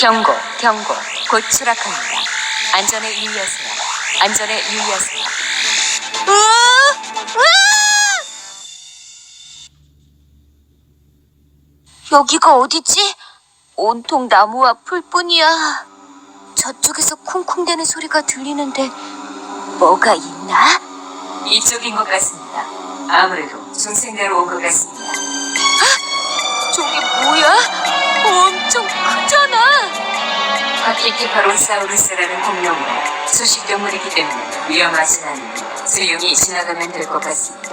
경고, 경고. 곧 추락합니다. 안전에 유의하세요. 안전에 유의하세요. 여기가 어디지? 온통 나무와 풀뿐이야. 저쪽에서 쿵쿵대는 소리가 들리는데 뭐가 있나? 이쪽인 것 같습니다. 아무래도 중생대로 온 것 같습니다. 저게 뭐야? 엄청. 파티티파론사우루스라는 공룡은 수십 경물이기 때문에 위험하진 않으니 조용히 지나가면 될 것 같습니다.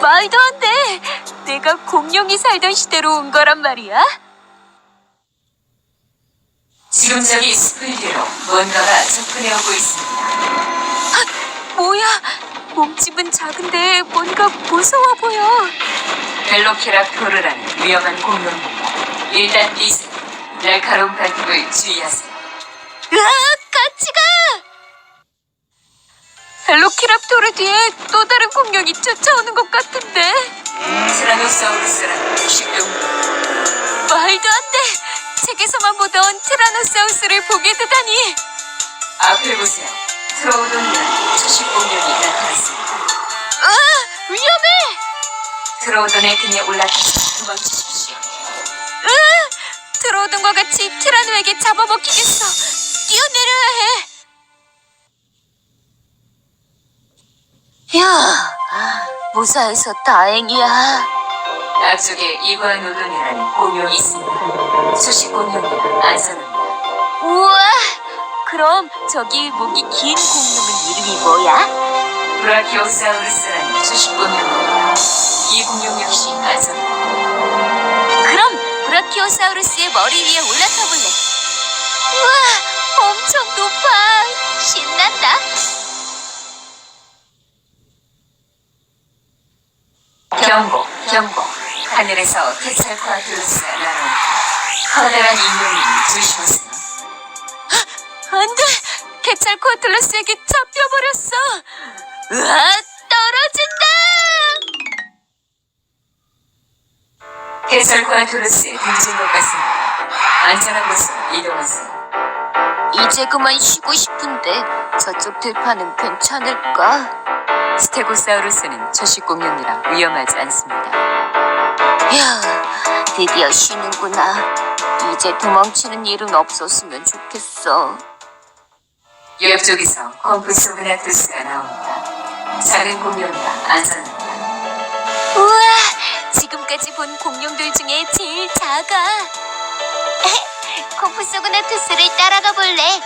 말도 안 돼. 내가 공룡이 살던 시대로 온 거란 말이야. 지금 저기 뒤로 뭔가가 접근해 오고 있습니다. 뭐야? 몸집은 작은데 뭔가 무서워 보여. 벨로키랍토르라는 위험한 공룡입니다. 일단 뛰세요. 날카로운 발톱을 주의하세요. 으악, 같이 가! 벨로키랍토르 뒤에 또 다른 공룡이 쫓아오는 것 같은데. 티라노사우루스라는 식용물. 말도 안 돼. 책에서만 보던 티라노사우스를 보게 되다니. 앞을 보세요. 트로우돈이라는 초식 공룡이 나타났습니다. 아, 위험해. 트로우돈의 등에 올라타서 도망치십시오. 들어오던 것 같이 티라노에게 잡아먹히겠어. 뛰어내려야 해. 야, 무사해서 다행이야. 앞쪽에 이관우돈이라는 공룡이 있습니다. 초식 공룡이라 안전합니다. 우와, 그럼 저기 목이 긴 공룡은 이름이 뭐야? 브라키오사우루스라는 초식 공룡입니다. 이 공룡 역시 안전합니다. 그럼 브라키오사우루스의 머리 위에 올라타 볼래. 우와, 엄청 높아. 신난다. 경고, 경고. 하늘에서 케찰코아트루스가 날아온다. 커다란 인룡이 조심하세요. 안 돼! 케찰코아틀러스에게 잡혀버렸어! 으아, 떨어진다! 케찰코아트루스에 등진 것 같습니다. 안전한 곳으로 이동하세요. 이제 그만 쉬고 싶은데 저쪽 들판은 괜찮을까? 스테고사우루스는 초식 공룡이라 위험하지 않습니다. 야, 드디어 쉬는구나. 이제 도망치는 일은 없었으면 좋겠어. 옆쪽에서 콤프소그나투스가 나옵니다. 작은 공룡이라 안전합니다. 우와, 지금까지 본 공룡들 중에 제일 작아. 코프소그나 투스를 따라가 볼래?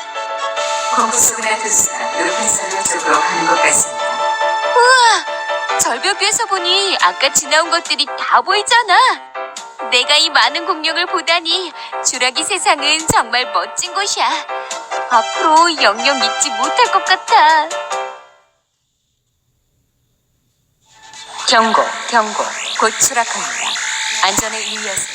콤프소그나 투스가 높은 산로 쪽으로 가는 것 같습니다. 우와, 절벽 위에서 보니 아까 지나온 것들이 다 보이잖아. 내가 이 많은 공룡을 보다니 주라기 세상은 정말 멋진 곳이야. 앞으로 영영 잊지 못할 것 같아. 경고, 경고. 곧 추락합니다. 안전에 유의하세요.